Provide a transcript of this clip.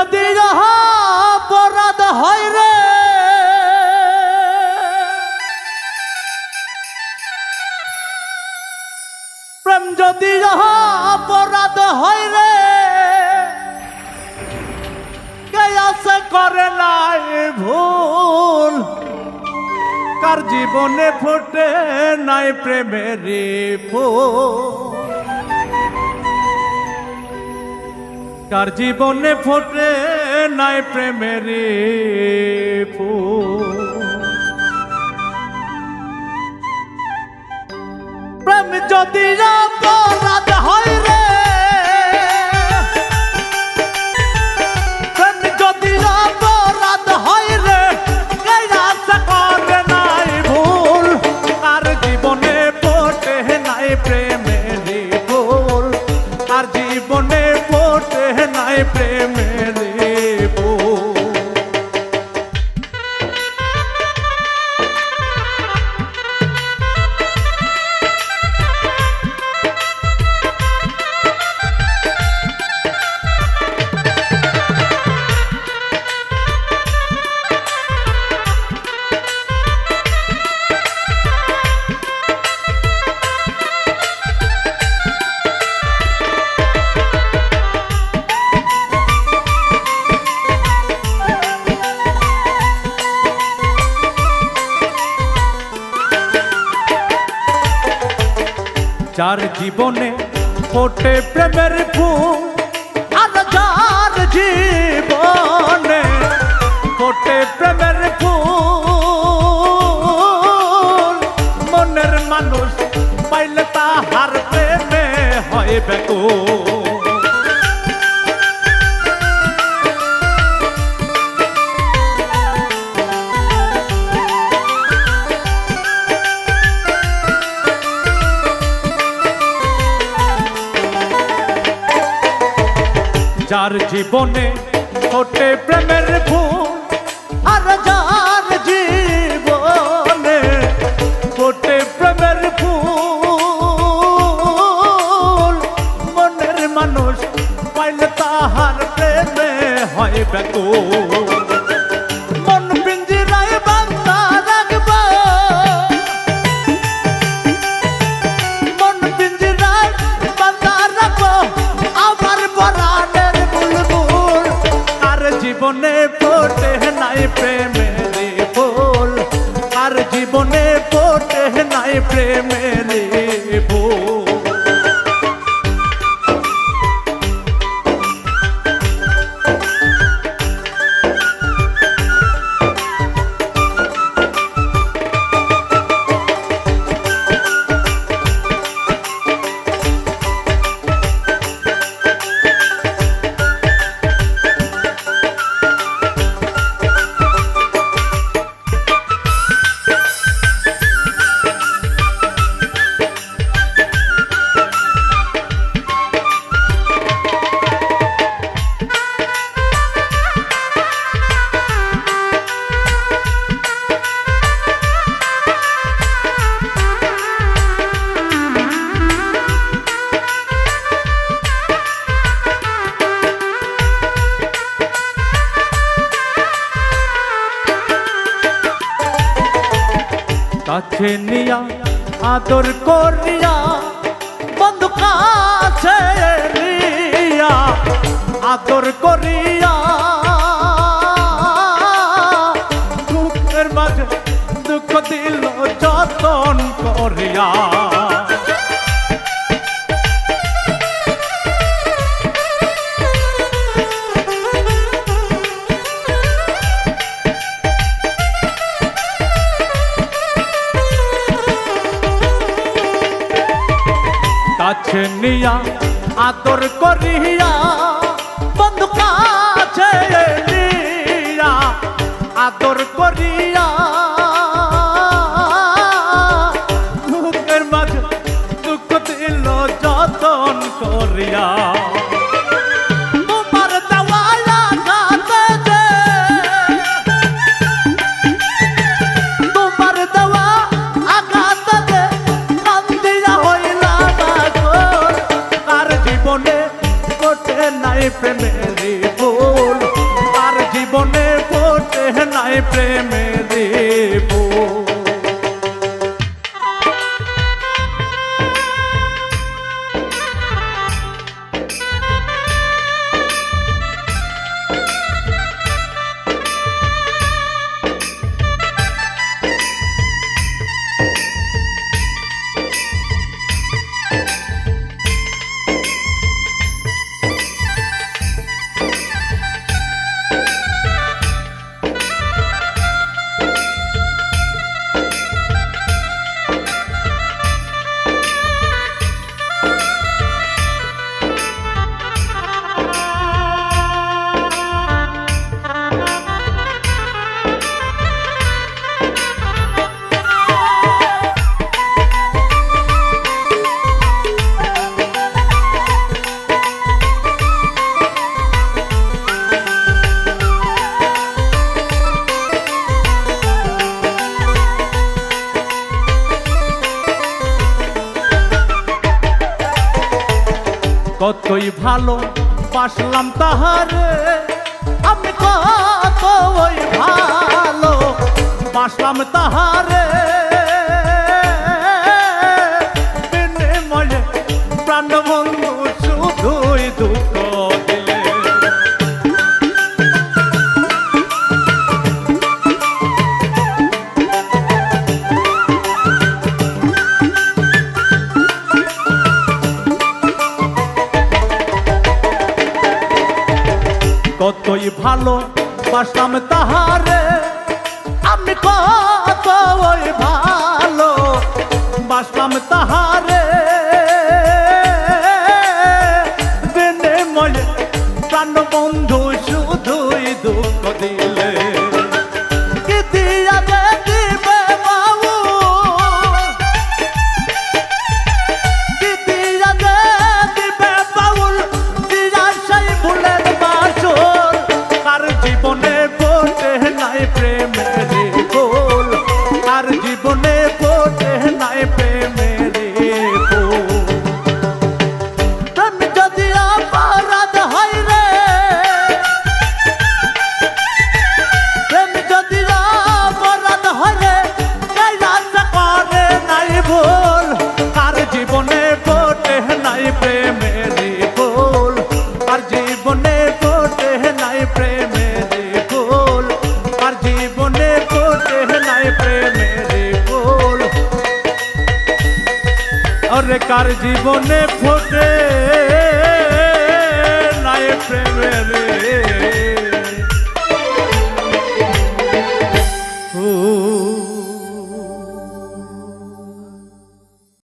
যদি অপরাধ হয় রে। প্রেম যদি অপরাধ হয় রে। আছে করে নাই ভুল? কার জীবনে ফোটে নাই প্রেমের ফুল? কার জীবনে ফোটে নাই প্রেমের প্রেম যদি অপরাধ যার জীবনে ফোটে প্রেমের ফুল আর যার জীবনে ফোটে প্রেমের ফুল। মনের মানুষ পাইলে তাহার প্রেমে হয় বেকুল যার জীবনে ফোটে প্রেমের ফুল, আর যার জীবনে ফোটে প্রেমের ফুল। মনের মানুষ পাইলে তাহার প্রেমে হয় বেকুল জীবনে ফোটে নাই প্রেমের ফুল। আর জীবনে ফোটে নাই প্রেমের কাছে নিয়া আদর করিয়া বন্ধু কাছে নিয়া আদর করিয়া নিয়া আদর করিয়া বন্ধু কাছে নিয়া আদর প্রেমে কতই ভালো বাসলাম তাহারে। আমি কতই ভালো বাসলাম তাহারে। প্রাণ ভালো বাসাম তাহারে। আমি কত ওই ভালো বাসাম তাহার। ওরে কার জীবনে ফোটে নাই প্রেমের